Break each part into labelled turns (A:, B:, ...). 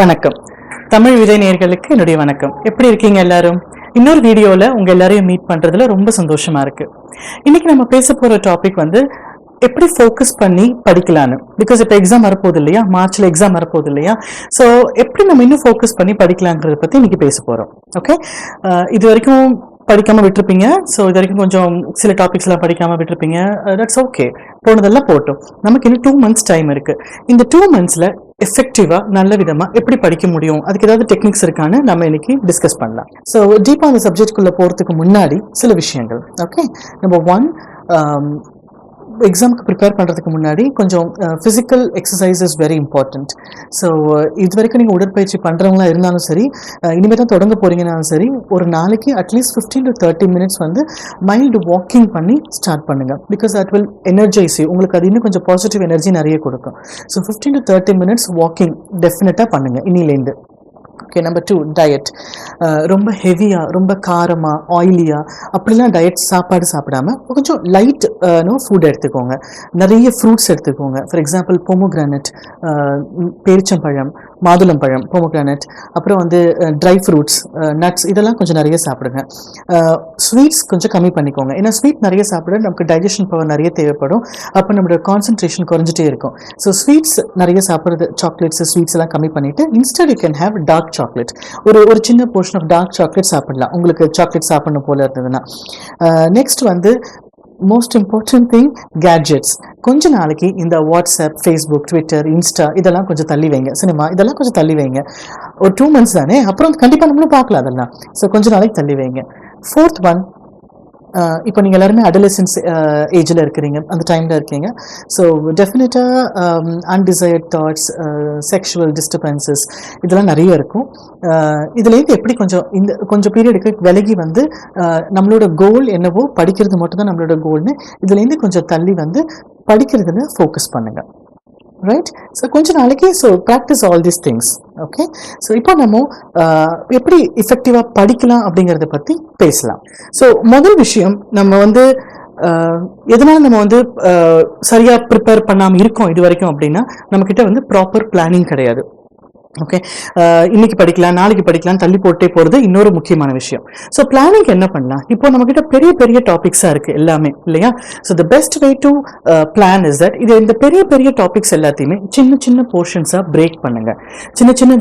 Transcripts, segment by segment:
A: வணக்கம். தமிழ் விதை நேர்களுக்கு என்னுடைய வணக்கம். எப்படி இருக்கீங்க எல்லாரும்? இன்னொரு வீடியோவில் உங்கள் எல்லாரையும் மீட் பண்றதுல ரொம்ப சந்தோஷமா இருக்கு. இன்னைக்கு நம்ம பேச போகிற டாபிக் வந்து எப்படி ஃபோக்கஸ் பண்ணி படிக்கலான்னு பிகாஸ் இப்போ எக்ஸாம் வரப்போகுது இல்லையா? மார்ச்ல எக்ஸாம் வரப்போகுது இல்லையா? ஸோ எப்படி நம்ம இன்னும் ஃபோக்கஸ் பண்ணி படிக்கலாங்கிறத பற்றி இன்னைக்கு பேச போகிறோம் ஓகே இது வரைக்கும் படிக்காமல் விட்டுருப்பீங்க. ஸோ இது வரைக்கும் கொஞ்சம் சில டாபிக்ஸ்லாம் படிக்காமல் விட்டுருப்பீங்க. தட்ஸ் ஓகே போனதெல்லாம் போட்டோம். நமக்கு இன்னும் டூ மந்த்ஸ் டைம் இருக்கு. இந்த டூ மந்த்ஸில் எஃபெக்டிவா நல்ல விதமா எப்படி படிக்க முடியும்? அதுக்கு ஏதாவது டெக்னிக்ஸ் இருக்கான்னு நம்ம இன்னைக்கு டிஸ்கஸ் பண்ணலாம். ஸோ டீப்பா அந்த சப்ஜெக்ட்குள்ள போறதுக்கு முன்னாடி சில விஷயங்கள் ஓகே நம்பர் ஒன் எக்ஸாமுக்கு ப்ரிப்பேர் பண்ணுறதுக்கு முன்னாடி கொஞ்சம் physical exercise is very important so இது வரைக்கும் நீங்கள் உடற்பயிற்சி பண்ணுறவங்களா இருந்தாலும் சரி இனிமேல் தான் தொடங்க போகிறீங்கனாலும் சரி ஒரு நாளைக்கு at least fifteen to thirty minutes வந்து மைல்டு வாக்கிங் பண்ணி ஸ்டார்ட் பண்ணுங்கள் பிகாஸ் தட் வில் எனர்ஜைஸ் உங்களுக்கு அது இன்னும் கொஞ்சம் பாசிட்டிவ் எனர்ஜி நிறைய கொடுக்கும். So fifteen to thirty minutes walking டெஃபினட்டாக பண்ணுங்க இன்னிலேருந்து ஓகே நம்பர் டூ டயட் ரொம்ப ஹெவியாக ரொம்ப காரமாக ஆயிலியாக அப்படிலாம் டயட் சாப்பாடு சாப்பிடாம கொஞ்சம் லைட் நோ ஃபுட் எடுத்துக்கோங்க. நிறைய ஃப்ரூட்ஸ் எடுத்துக்கோங்க. ஃபார் எக்ஸாம்பிள் பொமோகிரானட் பேரிச்சம்பழம் மாதுளம்பழம் பொமோகிரானட் அப்புறம் வந்து ட்ரை ஃப்ரூட்ஸ் நட்ஸ் இதெல்லாம் கொஞ்சம் நிறைய சாப்பிடுங்க. ஸ்வீட்ஸ் கொஞ்சம் கம்மி பண்ணிக்கோங்க. ஏன்னா ஸ்வீட் நிறைய சாப்பிட நமக்கு டைஜஷன் பவர் நிறைய தேவைப்படும். அப்போ நம்மளோட கான்சன்ட்ரேஷன் குறைஞ்சிட்டே இருக்கும். ஸோ ஸ்வீட்ஸ் நிறைய சாப்பிட்றது சாக்லேட்ஸ் ஸ்வீட்ஸ் எல்லாம் கம்மி பண்ணிவிட்டு instead you can have dark chocolate ஒரு ஒரு சின்ன போர்ஷன் ஆஃப் டார்க் சாக்லேட் சாப்பிடலாம். உங்களுக்கு சாக்லேட் சாப்பிடணும் போல இருந்ததுன்னா. நெக்ஸ்ட் வந்து மோஸ்ட் இம்பார்ட்டன்ட் திங் கேட்ஜெட்ஸ் கொஞ்ச நாளைக்கு இந்த வாட்ஸ்அப் ஃபேஸ்புக் ட்விட்டர் இன்ஸ்டா இதெல்லாம் கொஞ்சம் தள்ளி வைங்க. சினிமா இதெல்லாம் கொஞ்சம் தள்ளி வைங்க. ஒரு டூ மந்த்ஸ் தானே? அப்புறம் கண்டிப்பாக நம்மளும் பார்க்கலாம் அதெல்லாம். ஸோ கொஞ்ச நாளைக்கு தள்ளி வைங்க. ஃபோர்த் ஒன் இப்போ நீங்கள் எல்லாருமே அடலசன்ஸ் ஏஜில் இருக்கிறீங்க அந்த டைமில் இருக்கீங்க. ஸோ டெஃபினட்டாக அன்டிசைர்ட் தாட்ஸ் செக்ஷுவல் டிஸ்டர்பன்சஸ் இதெல்லாம் நிறைய இருக்கும். இதுலேருந்து எப்படி கொஞ்சம் இந்த கொஞ்சம் பீரியடுக்கு விலகி வந்து நம்மளோட கோல் என்னவோ படிக்கிறது மட்டும்தான் நம்மளோட கோல்னு இதுலேருந்து கொஞ்சம் தள்ளி வந்து படிக்கிறதுல ஃபோக்கஸ் பண்ணுங்கள் ரைட் ஸோ கொஞ்ச நாளைக்கு so practice all these things okay so இப்போ நம்ம uh, எப்படி இஃபெக்டிவாக படிக்கலாம் அப்படிங்கிறத பற்றி பேசலாம். ஸோ முதல் விஷயம் நம்ம வந்து uh, எதனால நம்ம வந்து uh, சரியாக ப்ரிப்பேர் பண்ணாமல் இருக்கோம் இது வரைக்கும் அப்படின்னா நம்மக்கிட்ட வந்து ப்ராப்பர் பிளானிங் கிடையாது. ஓகே இன்னைக்கு படிக்கலாம் நாளைக்கு படிக்கலாம் தள்ளி போட்டே போகிறது இன்னொரு முக்கியமான விஷயம். ஸோ பிளானிங் என்ன பண்ணலாம்? இப்போ நம்மக்கிட்ட பெரிய பெரிய டாபிக்ஸாக இருக்குது எல்லாமே இல்லையா? So the best way to plan is that இது இந்த பெரிய பெரிய டாபிக்ஸ் எல்லாத்தையுமே சின்ன சின்ன போர்ஷன்ஸாக பிரேக் பண்ணுங்க. சின்ன சின்ன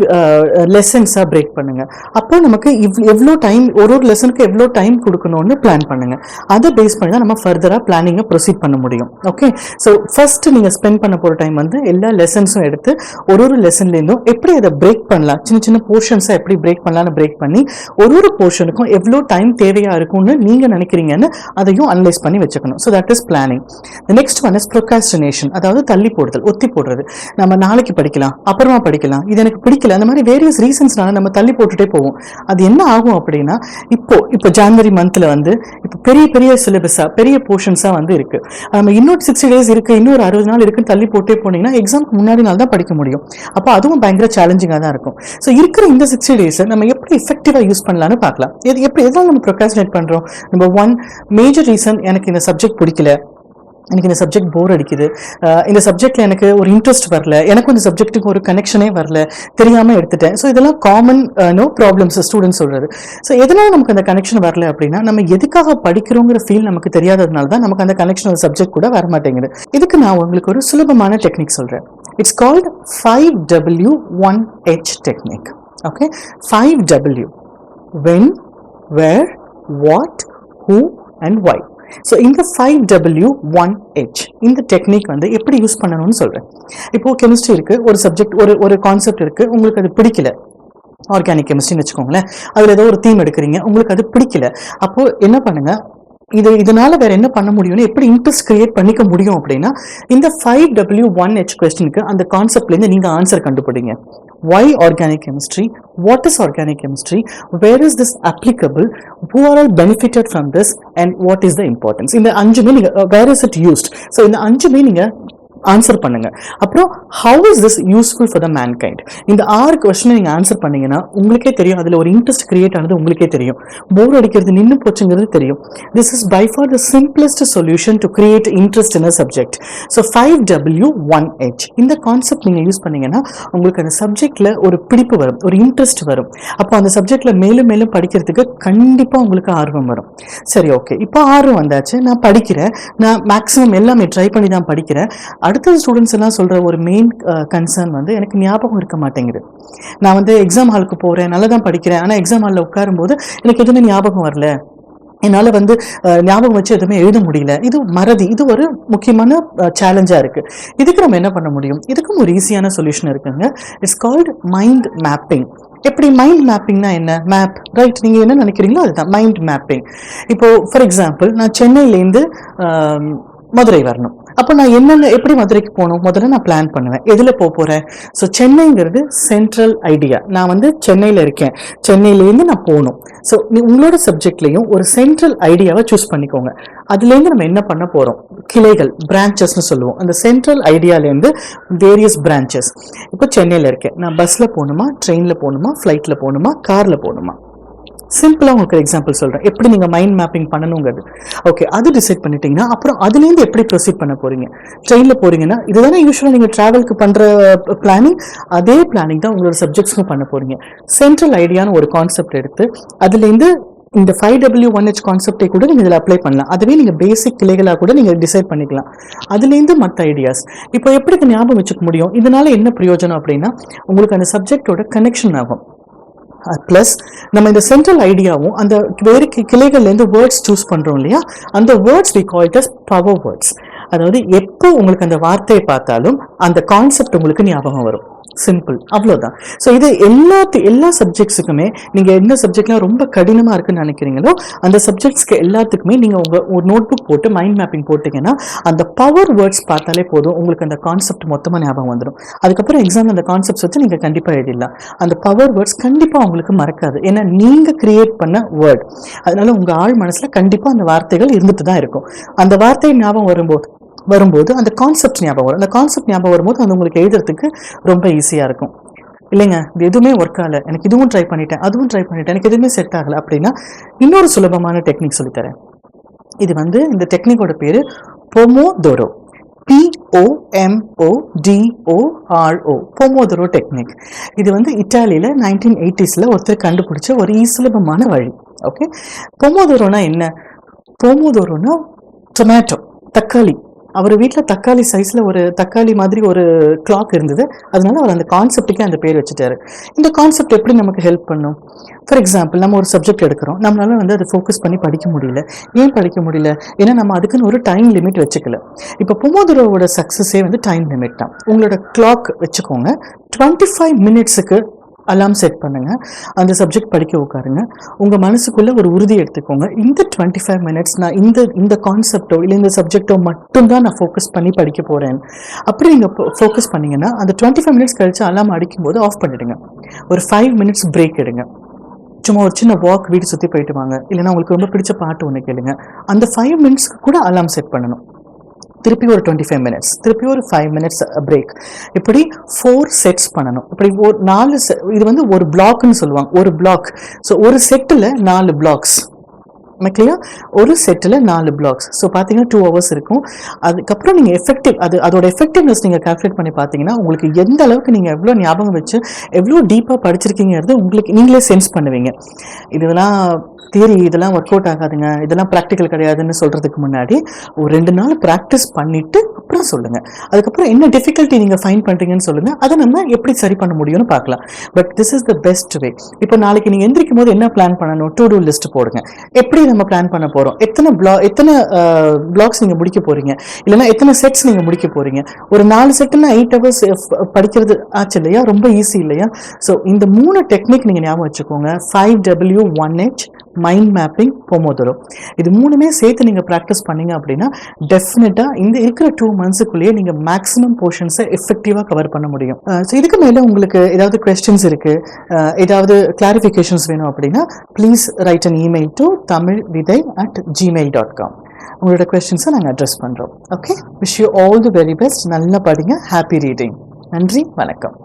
A: லெசன்ஸாக பிரேக் பண்ணுங்க. அப்போ நமக்கு இவ் எவ்வளோ டைம் ஒரு ஒரு லெசனுக்கு எவ்வளோ டைம் கொடுக்கணும்னு பிளான் பண்ணுங்க. அதை பேஸ் பண்ணி தான் நம்ம ஃபர்தராக பிளானிங்கை ப்ரொசீட் பண்ண முடியும். ஓகே ஸோ ஃபர்ஸ்ட் நீங்கள் ஸ்பெண்ட் பண்ண போகிற டைம் வந்து எல்லா லெசன்ஸும் எடுத்து ஒரு ஒரு லெசன்லேருந்தும் எப்படி இதை பிரேக் பண்ணலாம். சின்ன சின்ன போர்ஷன்ஸை எப்படி பிரேக் பண்ணலாம்னு பிரேக் பண்ணி ஒரு ஒரு போர்ஷனுக்கும் எவ்வளோ டைம் தேவையாக இருக்கும்னு நீங்கள் நினைக்கிறீங்கன்னு அதையும் அனலைஸ் பண்ணி வச்சுக்கணும். So that is planning the next one is procrastination அதாவது தள்ளி போடுதல் ஒத்தி போடுறது. நம்ம நாளைக்கு படிக்கலாம் அப்புறமா படிக்கலாம். இது எனக்கு பிடிக்கல. அந்த மாதிரி வேரியஸ் ரீசன்ஸ்னால நம்ம தள்ளி போட்டுட்டே போவோம். அது என்ன ஆகும் அப்படின்னா இப்போ இப்போ ஜான்வரி மந்த்ல வந்து இப்போ பெரிய பெரிய சிலபஸாக பெரிய போர்ஷன்ஸாக வந்து இருக்குது நம்ம இன்னொரு சிக்ஸ்டி டேஸ் இருக்குது இன்னொரு அறுபது நாள் இருக்குன்னு தள்ளி போட்டே போனீங்கன்னா எக்ஸாம்க்கு முன்னாடி நாள் தான் படிக்க முடியும். அப்போ அதுவும் பயங்கர சேலஞ்ச் சேலஞ்சிங்காக தான் இருக்கும். ஸோ இருக்கிற இந்த சிக்ஸ்டி டேஸை நம்ம எப்படி எஃபெக்டிவாக யூஸ் பண்ணலாம்னு பார்க்கலாம். எது எப்படி எதாவது நம்ம ப்ரொகாஸ்டினேட் பண்ணுறோம் நம்பர் ஒன் மேஜர் ரீசன் எனக்கு இந்த சப்ஜெக்ட் பிடிக்கல. எனக்கு இந்த சப்ஜெக்ட் போர் அடிக்குது. இந்த சப்ஜெக்ட்ல எனக்கு ஒரு இன்ட்ரெஸ்ட் வரல. எனக்கும் இந்த சப்ஜெக்ட்டுக்கு ஒரு கனெக்ஷனே வரல. தெரியாம எடுத்துட்டேன். ஸோ இதெல்லாம் காமன் நோ ப்ராப்ளம்ஸ் ஸ்டூடெண்ட் சொல்றது. ஸோ எதனால நமக்கு அந்த கனெக்ஷன் வரல அப்படின்னா நம்ம எதுக்காக படிக்கிறோங்கிற ஃபீல் நமக்கு தெரியாததுனால தான் நமக்கு அந்த கனெக்ஷன் சப்ஜெக்ட் கூட வர மாட்டேங்குது இதுக்கு நான் உங்களுக்கு ஒரு சுலபமான டெக்னிக் சொல்றேன். It's called five W one H technique okay five who, when where what who and why so இந்த ஃபைவ் டபிள்யூ ஒன் ஹெச் இந்த டெக்னிக் வந்து எப்படி யூஸ் பண்ணணும்னு சொல்கிறேன் இப்போது கெமிஸ்ட்ரி இருக்குது ஒரு சப்ஜெக்ட் ஒரு ஒரு கான்செப்ட் இருக்குது உங்களுக்கு அது பிடிக்கல. ஆர்கானிக் கெமிஸ்ட்ரின்னு வச்சுக்கோங்களேன். அதில் ஏதோ ஒரு தீம் எடுக்கிறீங்க உங்களுக்கு அது பிடிக்கல. அப்போது என்ன பண்ணுங்கள் இது இதனால வேற என்ன பண்ண முடியும்னு எப்படி இன்ட்ரெஸ்ட் கிரியேட் பண்ணிக்க முடியும் அப்படின்னா இந்த ஃபைவ் டபிள்யூ ஒன் ஹெச் கொஸ்டினுக்கு அந்த கான்செப்ட்ல இருந்து நீங்க ஆன்சர் கண்டுபிடிங்க why organic chemistry what is organic chemistry where is this applicable who are all benefited from this and what is the importance இந்த அஞ்சுமே நீங்கள் where is it used so இந்த அஞ்சுமே நீங்கள் ஆன்சர் பண்ணுங்க. அப்புறம் how is this useful for the mankind இந்த ஆறு கொஸ்டினை நீங்கள் ஆன்சர் பண்ணீங்கன்னா உங்களுக்கே தெரியும். அதில் ஒரு இன்ட்ரெஸ்ட் கிரியேட் ஆனது உங்களுக்கே தெரியும். போர் அடிக்கிறது நின்று போச்சுங்கிறது தெரியும். This is by far the simplest solution to create interest in a subject so five W one H இந்த கான்செப்ட் நீங்கள் யூஸ் பண்ணீங்கன்னா உங்களுக்கு அந்த சப்ஜெக்டில் ஒரு பிடிப்பு வரும். ஒரு இன்ட்ரெஸ்ட் வரும். அப்போ அந்த சப்ஜெக்டில் மேலும் மேலும் படிக்கிறதுக்கு கண்டிப்பாக உங்களுக்கு ஆர்வம் வரும். சரி ஓகே இப்போ ஆர்வம் வந்தாச்சு. நான் படிக்கிறேன். நான் மேக்ஸிமம் எல்லாமே ட்ரை பண்ணி தான் படிக்கிறேன். அடுத்த ஸ்டூடெண்ட்ஸ் எல்லாம் சொல்கிற ஒரு மெயின் கன்சர்ன் வந்து எனக்கு ஞாபகம் இருக்க மாட்டேங்குது. நான் வந்து எக்ஸாம் ஹாலுக்கு போகிறேன் நல்லா தான் படிக்கிறேன் ஆனால் எக்ஸாம் ஹாலில் உட்காரும்போது எனக்கு எதுவுமே ஞாபகம் வரல. என்னால் வந்து ஞாபகம் வச்சு எதுவுமே எழுத முடியல. இது மறதி இது ஒரு முக்கியமான சேலஞ்சாக இருக்குது இதுக்கு நம்ம என்ன பண்ண முடியும்? இதுக்கும் ஒரு ஈஸியான சொல்யூஷன் இருக்குங்க. இட்ஸ் கால்டு மைண்ட் மேப்பிங் எப்படி மைண்ட் மேப்பிங்னா என்ன? மேப் ரைட் நீங்கள் என்ன நினைக்கிறீங்களோ அதுதான் மைண்ட் மேப்பிங் இப்போது ஃபார் எக்ஸாம்பிள் நான் சென்னையிலேருந்து மதுரை வரணும். அப்போ நான் என்னென்ன எப்படி மதுரைக்கு போகணும்? முதல்ல நான் பிளான் பண்ணுவேன். எதில் போக போகிறேன் ஸோ சென்னைங்கிறது சென்ட்ரல் ஐடியா நான் வந்து சென்னையில் இருக்கேன். சென்னையிலேருந்து நான் போகணும். ஸோ நீ உங்களோட சப்ஜெக்ட்லேயும் ஒரு சென்ட்ரல் ஐடியாவை சூஸ் பண்ணிக்கோங்க. அதுலேருந்து நம்ம என்ன பண்ண போகிறோம் கிளைகள் பிரான்ச்சஸ்னு சொல்லுவோம். அந்த சென்ட்ரல் ஐடியாலேருந்து வேரியஸ் பிரான்ச்சஸ் இப்போ சென்னையில் இருக்கேன். நான் பஸ்ஸில் போகணுமா? ட்ரெயினில் போகணுமா? ஃப்ளைட்டில் போகணுமா? காரில் போகணுமா? சிம்பிளாக உங்களுக்கு எக்ஸாம்பிள் சொல்கிறேன் எப்படி நீங்கள் மைண்ட் மேப்பிங் பண்ணணுங்கிறது. ஓகே அது டிசைட் பண்ணிட்டீங்கன்னா அப்புறம் அதுலேருந்து எப்படி ப்ரொசீட் பண்ண போகிறீங்க ட்ரெயினில் போகிறீங்கன்னா இதுதானே யூஸ்வலாக நீங்கள் ட்ராவலுக்கு பண்ணுற பிளானிங் அதே பிளானிங் தான் உங்களோட சப்ஜெக்ட்ஸ்க்கும் பண்ண போகிறீங்க சென்ட்ரல் ஐடியான்னு ஒரு கான்செப்ட் எடுத்து அதுலேருந்து இந்த ஃபைவ் டபிள்யூ ஒன் ஹெச் கான்செப்டை கூட நீங்கள் இதில் அப்ளை பண்ணலாம். அதுவே நீங்கள் பேசிக் கிளைகளாக கூட நீங்கள் டிசைட் பண்ணிக்கலாம். அதுலேருந்து மற்ற ஐடியாஸ் இப்போ எப்படி ஞாபகம் வச்சுக்க முடியும்? இதனால் என்ன பிரயோஜனம் அப்படின்னா உங்களுக்கு அந்த சப்ஜெக்டோட கனெக்ஷன் ஆகும். Uh, ப்ளஸ் நம்ம இந்த சென்ட்ரல் ஐடியாவும் அந்த வேறு கி- கிளைகள்லேருந்து வேர்ட்ஸ் சூஸ் பண்ணுறோம் இல்லையா? அந்த words we call power words அதாவது எப்போ உங்களுக்கு அந்த வார்த்தையை பார்த்தாலும் அந்த கான்செப்ட் உங்களுக்கு ஞாபகம் வரும். சிம்பிள் அவ்வளோதான் ஸோ இது எல்லாத்து எல்லா சப்ஜெக்ட்ஸுக்குமே நீங்கள் எந்த சப்ஜெக்ட்லாம் ரொம்ப கடினமாக இருக்குன்னு நினைக்கிறீங்களோ அந்த சப்ஜெக்ட்ஸ்க்கு எல்லாத்துக்குமே நீங்கள் உங்கள் ஒரு நோட் புக் போட்டு மைண்ட் மேப்பிங் போட்டிங்கன்னா அந்த பவர் வேர்ட்ஸ் பார்த்தாலே போதும் உங்களுக்கு அந்த கான்செப்ட் மொத்தமாக ஞாபகம் வந்துடும் அதுக்கப்புறம் எக்ஸாம் அந்த கான்செப்ட்ஸ் வச்சு நீங்கள் கண்டிப்பாக எழுதிடலாம். அந்த பவர் வேர்ட்ஸ் கண்டிப்பாக உங்களுக்கு மறக்காது. ஏன்னா நீங்கள் கிரியேட் பண்ண வேர்ட் அதனால உங்கள் ஆள் மனசில் கண்டிப்பாக அந்த வார்த்தைகள் இருந்துட்டு தான் இருக்கும். அந்த வார்த்தை ஞாபகம் வரும்போது வரும்போது அந்த கான்செப்ட் ஞாபகம் வரும். அந்த கான்செப்ட் ஞாபகம் வரும்போது அது உங்களுக்கு எழுதுறதுக்கு ரொம்ப ஈஸியாக இருக்கும். இல்லைங்க இது எதுவுமே ஒர்க் ஆகல. எனக்கு இதுவும் ட்ரை பண்ணிட்டேன் அதுவும் ட்ரை பண்ணிட்டேன் எனக்கு எதுவுமே செட் ஆகலை அப்படின்னா இன்னொரு சுலபமான டெக்னிக் சொல்லித்தரேன். இது வந்து இந்த டெக்னிக்கோட பேர் பொமோதோரோ பிஓஎம்ஓடிஓஆர்ஓ பொமோதோரோ டெக்னிக் இது வந்து இட்டாலியில் நைன்டீன் எயிட்டிஸில் ஒருத்தர் கண்டுபிடிச்ச ஒரு சுலபமான வழி. ஓகே பொமோதோரோனா என்ன? பொமோதோரோனா டொமேட்டோ தக்காளி. அவர் வீட்டில் தக்காளி சைஸில் ஒரு தக்காளி மாதிரி ஒரு கிளாக் இருந்தது. அதனால அவர் அந்த கான்செப்டுக்கே அந்த பேர் வச்சுட்டாரு. இந்த கான்செப்ட் எப்படி நமக்கு ஹெல்ப் பண்ணும்? ஃபார் எக்ஸாம்பிள் நம்ம ஒரு சப்ஜெக்ட் எடுக்கிறோம். நம்மளால வந்து அதை ஃபோக்கஸ் பண்ணி படிக்க முடியல. ஏன் படிக்க முடியல? ஏன்னா நம்ம அதுக்குன்னு ஒரு டைம் லிமிட் வச்சுக்கல. இப்போ பொமோதரோவோட சக்ஸஸே வந்து டைம் லிமிட் தான். உங்களோட கிளாக் வச்சுக்கோங்க. டுவெண்ட்டி ஃபைவ் மினிட்ஸுக்கு அலாம் செட் பண்ணுங்க. அந்த சப்ஜெக்ட் படிக்க உட்காருங்க. உங்க மனசுக்குள்ள ஒரு உறுதி எடுத்துக்கோங்க. இந்த டுவெண்ட்டி ஃபைவ் மினிட்ஸ் நான் இந்த இந்த கான்செப்டோ இல்லை இந்த சப்ஜெக்டோ மட்டும்தான் நான் ஃபோக்கஸ் பண்ணி படிக்க போறேன். அப்படி நீங்க ஃபோக்கஸ் பண்ணீங்கன்னா அந்த டுவெண்ட்டி ஃபைவ் மினிட்ஸ் கழிச்சு அலாம் அடிக்கும்போது ஆஃப் பண்ணிடுங்க. ஒரு ஃபைவ் மினிட்ஸ் பிரேக் எடுங்க. சும்மா ஒரு சின்ன வாக் வீடு சுற்றி போயிட்டு வாங்க. இல்லைன்னா உங்களுக்கு ரொம்ப பிடிச்ச பாட்டு ஒன்று கேளுங்க. அந்த ஃபைவ் மினிட்ஸ்க்கு கூட அலாம் செட் பண்ணணும். திருப்பி ஒரு டுவெண்ட்டி ஃபைவ் மினிட்ஸ் திருப்பி ஒரு ஃபைவ் மினிட்ஸ் பிரேக் இப்படி ஃபோர் செட்ஸ் பண்ணணும். இப்படி ஒரு நாலு இது வந்து ஒரு பிளாக்னு சொல்லுவாங்க ஒரு பிளாக் ஸோ ஒரு செட்டில் நாலு பிளாக்ஸ் ஓகேயா ஒரு செட்டில் நாலு பிளாக்ஸ் ஸோ பார்த்தீங்கன்னா டூ ஹவர்ஸ் இருக்கும். அதுக்கப்புறம் நீங்கள் எஃபெக்டிவ் அது அதோட எஃபெக்டிவ்னஸ் நீங்கள் கால்குலேட் பண்ணி பார்த்தீங்கன்னா உங்களுக்கு எந்த அளவுக்கு நீங்கள் எவ்வளோ ஞாபகம் வச்சு எவ்வளோ டீப்பாக படிச்சிருக்கீங்கிறது உங்களுக்கு நீங்களே சென்ஸ் பண்ணுவீங்க. இதெல்லாம் தியரி இதெல்லாம் ஒர்க் அவுட் ஆகாதுங்க. இதெல்லாம் ப்ராக்டிக்கல் கிடையாதுன்னு சொல்கிறதுக்கு முன்னாடி ஒரு ரெண்டு நாள் ப்ராக்டிஸ் பண்ணிவிட்டு அப்புறம் சொல்லுங்கள் அதுக்கப்புறம் என்ன டிஃபிகல்ட்டி நீங்கள் ஃபைன் பண்ணுறீங்கன்னு சொல்லுங்கள் அதை நம்ம எப்படி சரி பண்ண முடியும்னு பார்க்கலாம். But this is the best way இப்போ நாளைக்கு நீங்கள் எந்திரிக்கும் போது என்ன பிளான் பண்ணணும்? டூ டூ லிஸ்ட் போடுங்க. எப்படி நம்ம பிளான் பண்ண போகிறோம் எத்தனை பிளா எத்தனை பிளாக்ஸ் நீங்கள் முடிக்க போகிறீங்க இல்லைன்னா எத்தனை செட்ஸ் நீங்கள் முடிக்க போகிறீங்க ஒரு நாலு செட்டுன்னா எயிட் ஹவர்ஸ் படிக்கிறது ஆச்சு இல்லையா? ரொம்ப ஈஸி இல்லையா? ஸோ இந்த மூணு டெக்னிக் நீங்கள் ஞாபகம் வச்சுக்கோங்க. Five W one H mind mapping Pomodoro இது மூணுமே சேர்த்து நீங்கள் ப்ராக்டிஸ் பண்ணீங்க அப்படின்னா டெஃபினட்டாக இந்த இருக்கிற டூ மந்த்ஸுக்குள்ளேயே நீங்கள் மேக்ஸிமம் போர்ஷன்ஸை எஃபெக்டிவாக கவர் பண்ண முடியும். ஸோ இதுக்கு மேலே உங்களுக்கு ஏதாவது கொஸ்டின்ஸ் இருக்குது ஏதாவது கிளாரிஃபிகேஷன்ஸ் வேணும் அப்படின்னா please write an email to Tamil Vithai at Gmail dot com உங்களோட கொஸ்டின்ஸை நாங்கள் அட்ரஸ் பண்ணுறோம் okay wish you all the very best நல்லா படிங்க. ஹாப்பி ரீடிங் நன்றி. வணக்கம்.